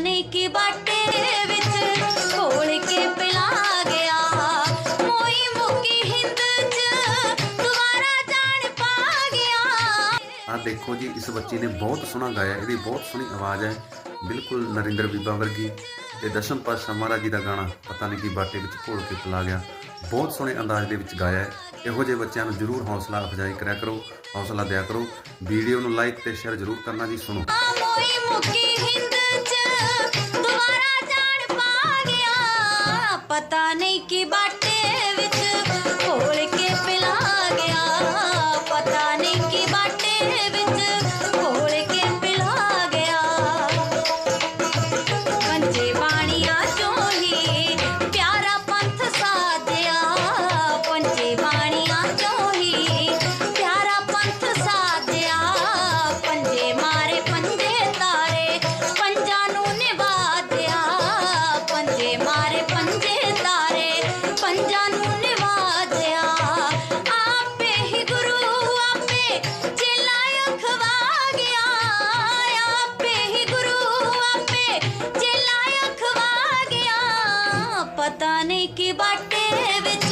ਨਹੀਂ ਕਿ ਬਾਟੇ ਵਿੱਚ ਘੋਲ ਕੇ ਪਿਲਾ ਗਿਆ। ਮੋਈ ਮੁਕੀ ਹਿੰਦ ਚ ਦੁਬਾਰਾ ਜਾਣ ਪਾ ਗਿਆ। ਆ ਦੇਖੋ ਜੀ, ਇਸ ਬੱਚੀ ਨੇ ਬਹੁਤ ਸੋਹਣਾ ਗਾਇਆ, ਇਹਦੀ ਬਹੁਤ ਸੋਹਣੀ ਆਵਾਜ਼ ਹੈ। ਬਿਲਕੁਲ ਨਰਿੰਦਰ ਬੀਬਾ ਵਰਗੀ ਤੇ ਦਸ਼ਮ ਪਾਤਸ਼ਾਹ ਮਹਾਰਾਜ ਜੀ ਦਾ ਗਾਣਾ ਪਤਾ ਨਹੀਂ ਕੀ ਬਾਟੇ ਵਿੱਚ ਘੋਲ ਕੇ ਪਿਲਾ ਗਿਆ। ਬਹੁਤ ਸੋਹਣੇ ਅੰਦਾਜ਼ ਦੇ ਵਿੱਚ ਗਾਇਆ ਹੈ। ਇਹੋ ਜਿਹੇ ਬੱਚਿਆਂ ਨੂੰ ਜਰੂਰ ਹੌਸਲਾ ਅਫਜ਼ਾਈ ਕਰਿਆ ਕਰੋ, ਹੌਸਲਾ ਦਿਆ ਕਰੋ। ਵੀਡੀਓ ਨੂੰ ਲਾਈਕ ਤੇ ਸ਼ੇਅਰ ਜਰੂਰ ਕਰਨਾ ਜੀ, ਸੁਣੋ। ਦੁਬਾਰਾ ਜਾਣ ਪਾ ਗਿਆ। ਪਤਾ ਨਹੀਂ ਕਿ ਬਾਟੇ ਪਤਾ ਨਹੀਂ ਕਿ ਬਾਟੇ ਵਿੱਚ